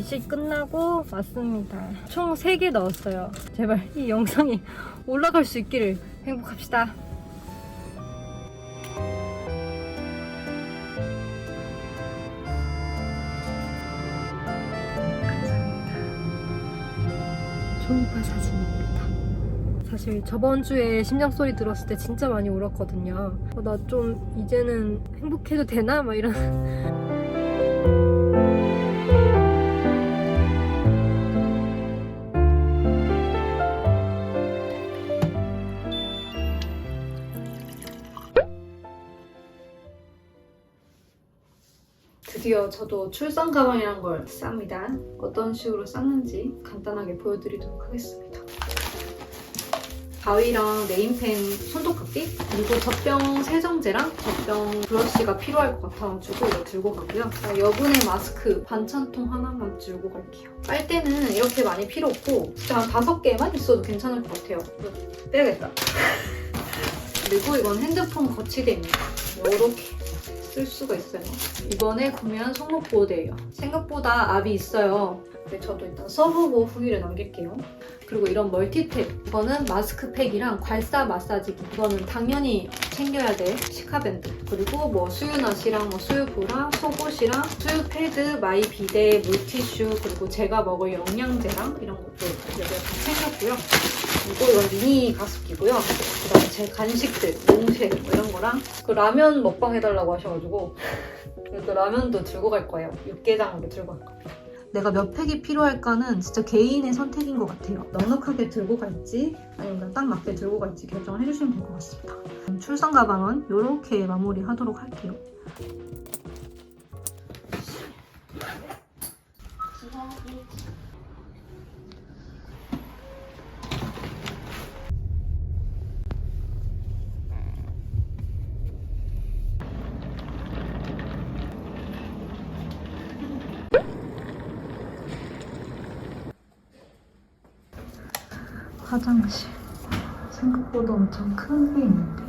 이식 끝나고 왔습니다. 총 3개 넣었어요. 제발 이 영상이 올라갈 수 있기를 행복합시다. 초음파 사진입니다. 사실 저번 주에 심장 소리 들었을 때 진짜 많이 울었거든요. 어, 나좀 이제는 행복해도 되나? 막 이런. 저도 출산 가방이란 걸 쌉니다. 어떤 식으로 쌌는지 간단하게 보여드리도록 하겠습니다. 가위랑 네임펜 손톱깎이 그리고 젖병 세정제랑 젖병 브러쉬가 필요할 것 같아가지고 이거 들고 가고요. 자, 여분의 마스크 반찬통 하나만 들고 갈게요. 빨대는 이렇게 많이 필요 없고 진짜 한 다섯 개만 있어도 괜찮을 것 같아요. 빼야겠다. 그리고 이건 핸드폰 거치대입니다. 이렇게 쓸 수가 있어요. 이번에 구매한 손목 보호대예요. 생각보다 압이 있어요. 근데 저도 일단 써보고 후기를 남길게요. 그리고 이런 멀티탭 이거는 마스크팩이랑 괄사 마사지기 이거는 당연히 챙겨야 될 시카밴드. 그리고 뭐 수유낫이랑 뭐 수유보랑 속옷이랑 수유 패드, 마이 비데, 물티슈 그리고 제가 먹을 영양제랑 이런 것들 여기다 다 챙겼고요. 그리고 이건 미니 가습기고요. 그다음에 제 간식들, 몽쉐 뭐 이런 거랑 그 라면 먹방 해달라고 하셔가지고 그래도 라면도 들고 갈 거예요. 육개장으로 들고 갈 거예요 내가 몇 팩이 필요할까는 진짜 개인의 선택인 것 같아요. 넉넉하게 들고 갈지 아니면 딱 맞게 들고 갈지 결정을 해주시면 될 것 같습니다. 음, 출산 가방은 이렇게 마무리하도록 할게요. 화장실. 생각보다 엄청 큰 게 있는데.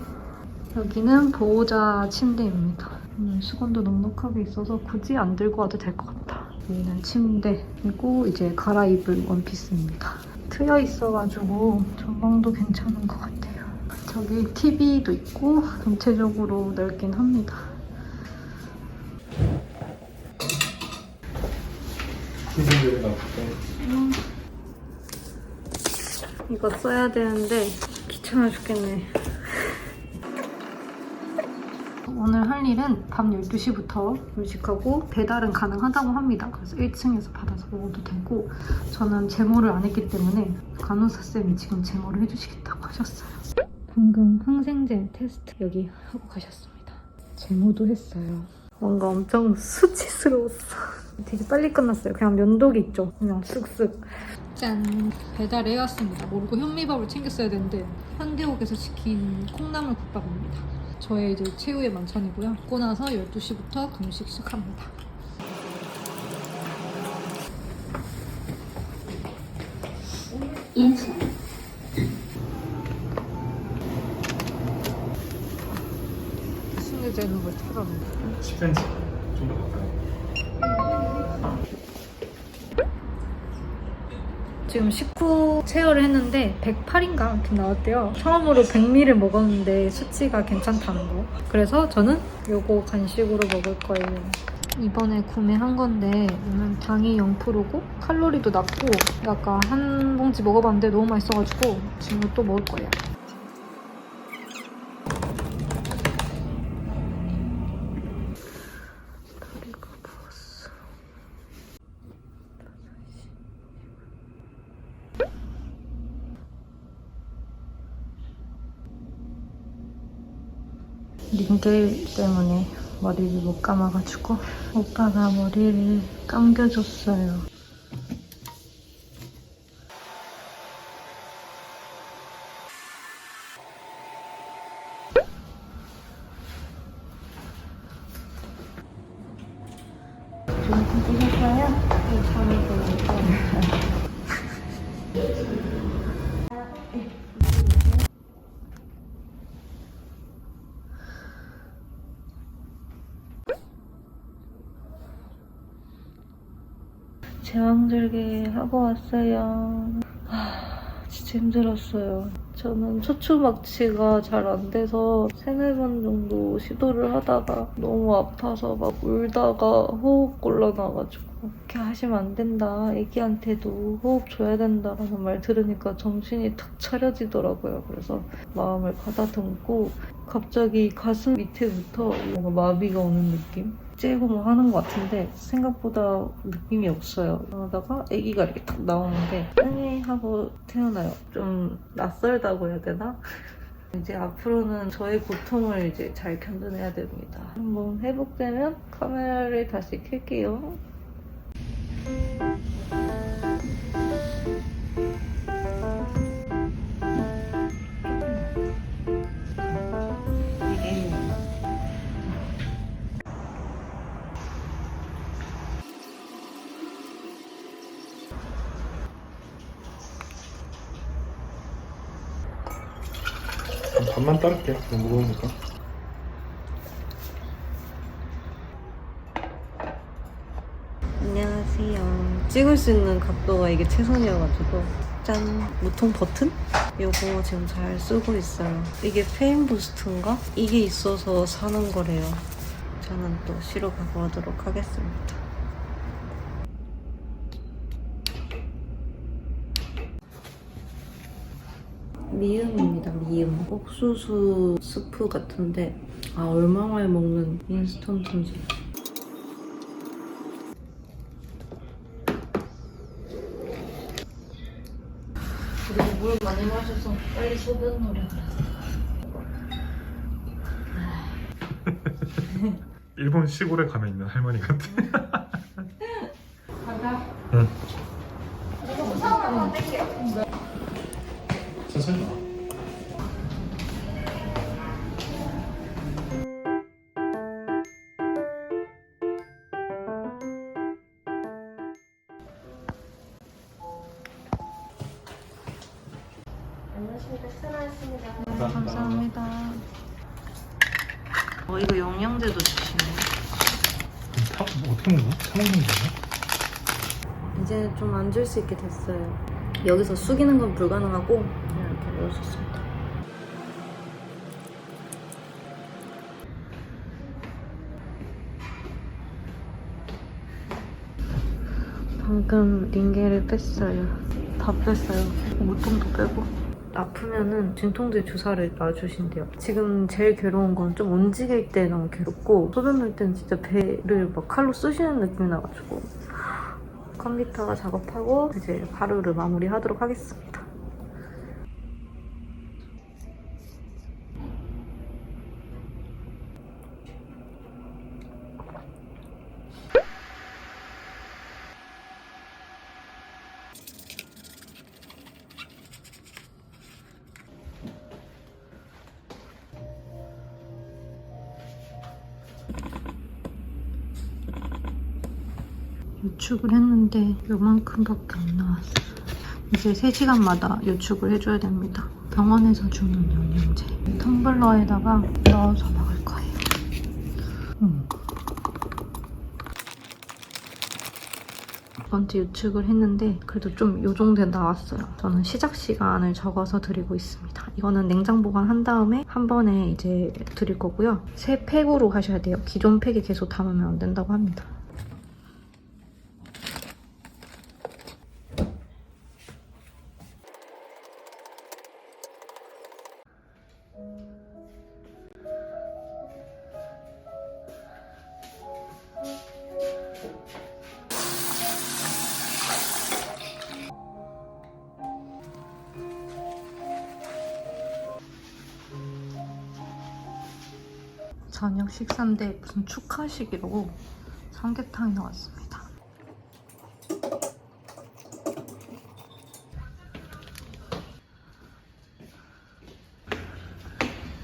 여기는 보호자 침대입니다. 음, 수건도 넉넉하게 있어서 굳이 안 들고 와도 될 것 같다 여기는 침대 그리고 이제 갈아입을 원피스입니다. 트여 있어가지고 전망도 괜찮은 것 같아요. 저기 TV도 있고 전체적으로 넓긴 합니다. 신생들 이거 써야 되는데 귀찮아 죽겠네. 오늘 할 일은 밤 12시부터 요식하고 배달은 가능하다고 합니다. 그래서 1층에서 받아서 먹어도 되고 저는 제모를 안 했기 때문에 간호사쌤이 지금 제모를 해주시겠다고 하셨어요. 방금 항생제 테스트 여기 하고 가셨습니다. 제모도 했어요. 뭔가 엄청 수치스러웠어. 되게 빨리 끝났어요. 그냥 면도기 있죠. 그냥 쓱쓱. 짠! 배달해 왔습니다. 모르고 현미밥을 챙겼어야 되는데 현대옥에서 시킨 콩나물 국밥입니다. 저의 이제 최후의 만찬이고요. 먹고 나서 12시부터 금식 시작합니다. 인수 숨겨져 걸 찾아본다. 10cm 정도 가까이. 지금 식후 체열을 했는데 108인가 아무튼 나왔대요. 처음으로 100ml를 먹었는데 수치가 괜찮다는 거. 그래서 저는 요거 간식으로 먹을 거예요. 이번에 구매한 건데 얘는 당이 0%고 칼로리도 낮고 아까 한 봉지 먹어봤는데 너무 맛있어가지고 지금 또 먹을 거예요. 다리가 부었어. 링겔 때문에 머리를 못 감아가지고 오빠가 머리를 감겨줬어요. 좀 찍을까요? 네, 잠을 보니까. 제왕절개 하고 왔어요. 하, 진짜 힘들었어요. 저는 척추막치가 잘 안 돼서 세네 번 정도 시도를 하다가 너무 아파서 막 울다가 호흡 곤란와가지고 이렇게 하시면 안 된다. 애기한테도 호흡 줘야 된다라는 말 들으니까 정신이 탁 차려지더라고요. 그래서 마음을 가다듬고 갑자기 가슴 밑에부터 뭔가 마비가 오는 느낌? 째고 뭐 하는 것 같은데 생각보다 느낌이 없어요. 그러다가 아기가 이렇게 딱 나오는데 응 하고 태어나요. 좀 낯설다고 해야 되나? 이제 앞으로는 저의 고통을 이제 잘 견뎌내야 됩니다. 한번 회복되면 카메라를 다시 켤게요. 반만 따를게. 너무 무거우니까. 안녕하세요. 찍을 수 있는 각도가 이게 최선이어가지고 짠 무통 버튼? 요거 지금 잘 쓰고 있어요. 이게 페인 부스트인가? 이게 있어서 사는 거래요. 저는 또 쉬러 가보도록 하겠습니다. 미음입니다, 미음. 옥수수 스프 같은데, 아, 얼마 만에 먹는 인스턴트인지. 그리고 물 많이 마셔서 빨리 소변 노래 그랬어. 일본 시골에 가면 있는 할머니 같아. 가자. 응. 이거 무상으로 땡겨. 천천히 와. 안녕하십니까. 수고하셨습니다. 감사합니다. 어, 이거 영양제도 주시네. 타, 뭐 어떻게 먹어? 타먹는 거야? 이제 좀 앉을 수 있게 됐어요. 여기서 숙이는 건 불가능하고 누워줬습니다. 방금 링게를 뺐어요. 다 뺐어요. 물통도 빼고. 아프면은 진통제 주사를 놔주신대요. 지금 제일 괴로운 건 좀 움직일 때 너무 괴롭고 소변 낼 때는 진짜 배를 막 칼로 쑤시는 느낌이 나가지고 컴퓨터가 작업하고 이제 하루를 마무리하도록 하겠습니다. 유축을 했는데 요만큼밖에 안 나왔어요. 이제 3시간마다 유축을 해줘야 됩니다. 병원에서 주는 영양제. 텀블러에다가 넣어서 먹을 거예요. 음. 두 번째 유축을 했는데 그래도 좀 요 정도 나왔어요. 저는 시작 시간을 적어서 드리고 있습니다. 이거는 냉장 보관한 다음에 한 번에 이제 드릴 거고요. 새 팩으로 하셔야 돼요. 기존 팩에 계속 담으면 안 된다고 합니다. 저녁 식사인데 무슨 축하식이라고 삼계탕이 나왔습니다.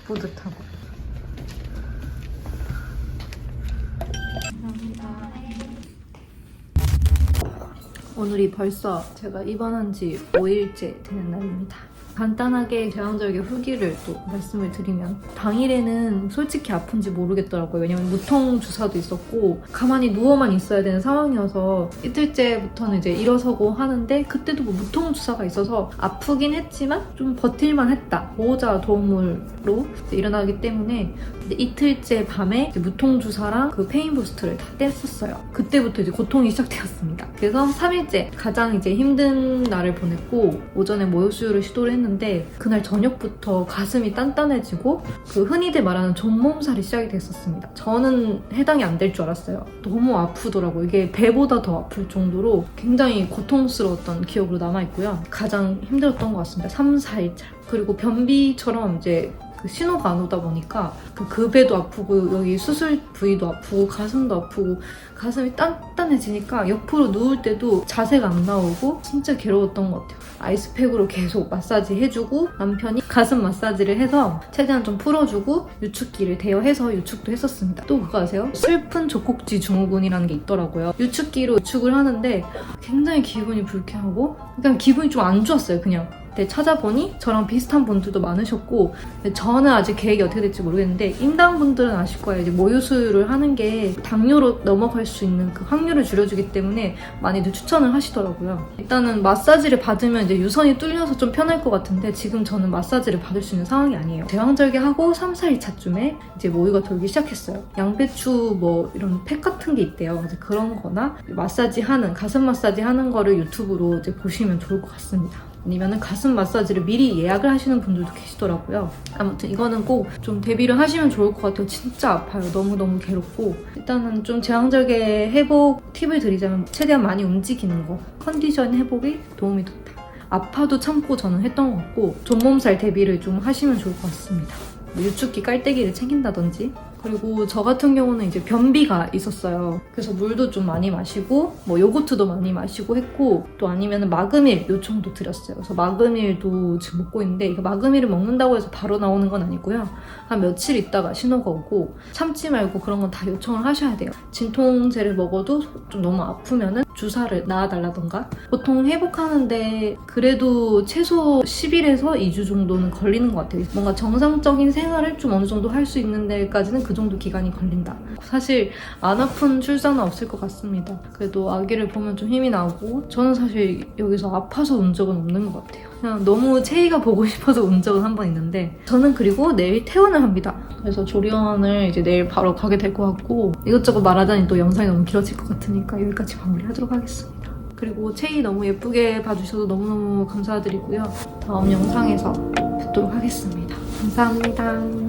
뿌듯하고. 감사합니다. 오늘이 벌써 제가 입원한 지 5일째 되는 날입니다. 간단하게 제왕절개 후기를 또 말씀을 드리면 당일에는 솔직히 아픈지 모르겠더라고요. 왜냐면 무통 주사도 있었고 가만히 누워만 있어야 되는 상황이어서 이틀째부터는 이제 일어서고 하는데 그때도 뭐 무통 주사가 있어서 아프긴 했지만 좀 버틸만 했다. 보호자 도움으로 일어나기 때문에 이틀째 밤에 무통 주사랑 그 페인 부스트를 다 뗐었어요. 그때부터 이제 고통이 시작되었습니다. 그래서 3일째 가장 이제 힘든 날을 보냈고 오전에 모유 수유를 시도를 했는데 그날 저녁부터 가슴이 단단해지고 그 흔히들 말하는 존몸살이 시작이 됐었습니다. 저는 해당이 안 될 줄 알았어요. 너무 아프더라고요. 이게 배보다 더 아플 정도로 굉장히 고통스러웠던 기억으로 남아있고요. 가장 힘들었던 것 같습니다. 3, 4일차. 그리고 변비처럼 이제 그 신호가 안 오다 보니까 그 급에도 아프고 여기 수술 부위도 아프고 가슴도 아프고 가슴이 단단해지니까 옆으로 누울 때도 자세가 안 나오고 진짜 괴로웠던 것 같아요. 아이스팩으로 계속 마사지 해주고 남편이 가슴 마사지를 해서 최대한 좀 풀어주고 유축기를 대여해서 유축도 했었습니다. 또 그거 아세요? 슬픈 족곡지 증후군이라는 게 있더라고요. 유축기로 유축을 하는데 굉장히 기분이 불쾌하고 그냥 기분이 좀 안 좋았어요. 그냥 근데 찾아보니 저랑 비슷한 분들도 많으셨고 근데 저는 아직 계획이 어떻게 될지 모르겠는데 임당분들은 아실 거예요. 이제 모유수유를 하는 게 당뇨로 넘어갈 수 있는 그 확률을 줄여주기 때문에 많이들 추천을 하시더라고요. 일단은 마사지를 받으면 이제 유선이 뚫려서 좀 편할 것 같은데 지금 저는 마사지를 받을 수 있는 상황이 아니에요. 제왕절개하고 3, 4일차쯤에 이제 모유가 돌기 시작했어요. 양배추 뭐 이런 팩 같은 게 있대요. 이제 그런 거나 마사지 하는 가슴 마사지 하는 거를 유튜브로 이제 보시면 좋을 것 같습니다. 아니면은 가슴 마사지를 미리 예약을 하시는 분들도 계시더라고요. 아무튼 이거는 꼭 좀 대비를 하시면 좋을 것 같아요. 진짜 아파요. 너무너무 괴롭고. 일단은 좀 제왕절개 회복 팁을 드리자면 최대한 많이 움직이는 거. 컨디션 회복에 도움이 됐다. 아파도 참고 저는 했던 것 같고 존몸살 대비를 좀 하시면 좋을 것 같습니다. 뭐 유축기 깔때기를 챙긴다든지 그리고 저 같은 경우는 이제 변비가 있었어요. 그래서 물도 좀 많이 마시고 뭐 요거트도 많이 마시고 했고 또 아니면 마그밀 요청도 드렸어요. 그래서 마그밀도 지금 먹고 있는데 이거 마그밀을 먹는다고 해서 바로 나오는 건 아니고요. 한 며칠 있다가 신호가 오고 참지 말고 그런 건 다 요청을 하셔야 돼요. 진통제를 먹어도 좀 너무 아프면은 주사를 놔달라던가 보통 회복하는데 그래도 최소 10일에서 2주 정도는 걸리는 것 같아요. 뭔가 정상적인 생활을 좀 어느 정도 할 수 있는 데까지는 그 정도 기간이 걸린다. 사실 안 아픈 출산은 없을 것 같습니다. 그래도 아기를 보면 좀 힘이 나고 저는 사실 여기서 아파서 운 적은 없는 것 같아요. 그냥 너무 체이가 보고 싶어서 운 적은 한 번 있는데 저는 그리고 내일 퇴원을 합니다. 그래서 조리원을 이제 내일 바로 가게 될 것 같고 이것저것 말하자니 또 영상이 너무 길어질 것 같으니까 여기까지 마무리하도록 하겠습니다. 그리고 체이 너무 예쁘게 봐주셔서 너무너무 감사드리고요. 다음 영상에서 뵙도록 하겠습니다. 감사합니다.